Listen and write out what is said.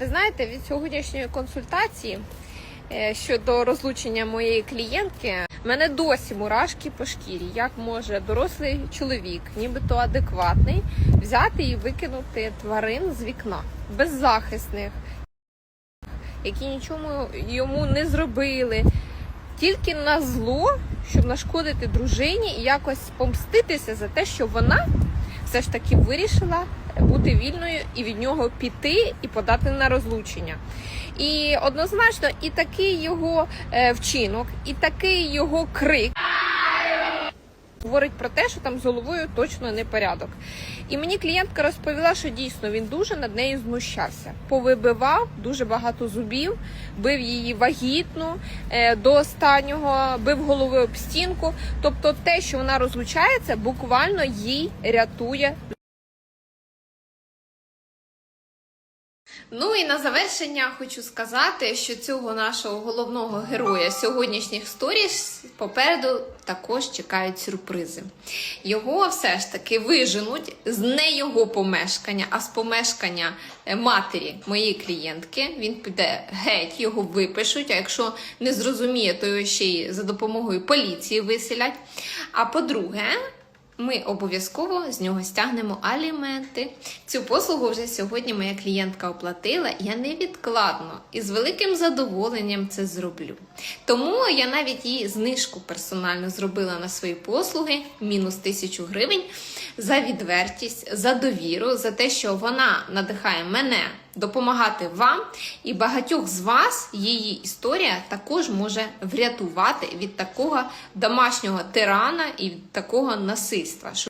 Ви знаєте, від сьогоднішньої консультації е, щодо розлучення моєї клієнтки, в мене досі мурашки по шкірі. Як може дорослий чоловік, нібито адекватний, взяти і викинути тварин з вікна беззахисних, які нічому йому не зробили. Тільки на зло, щоб нашкодити дружині і якось помститися за те, що вона все ж таки вирішила бути вільною і від нього піти і подати на розлучення. І однозначно, і такий його е, вчинок, і такий його крик. Говорить про те, що там з головою точно не порядок. І мені клієнтка розповіла, що дійсно він дуже над нею знущався. Повибивав дуже багато зубів, бив її вагітну е, до останнього, бив головою об стінку. Тобто, те, що вона розлучається, буквально їй рятує Ну і на завершення хочу сказати, що цього нашого головного героя сьогоднішніх сторіс попереду також чекають сюрпризи. Його все ж таки виженуть з не його помешкання, а з помешкання е, матері моєї клієнтки. Він піде геть, його випишуть. А якщо не зрозуміє, то його ще й за допомогою поліції виселять. А по-друге, ми обов'язково з нього стягнемо аліменти. Цю послугу вже сьогодні моя клієнтка оплатила. Я невідкладно і з великим задоволенням це зроблю. Тому я навіть їй знижку персонально зробила на свої послуги, мінус тисячу гривень, за відвертість, за довіру, за те, що вона надихає мене допомагати вам, і багатьох з вас її історія також може врятувати від такого домашнього тирана і від такого насильства. Acho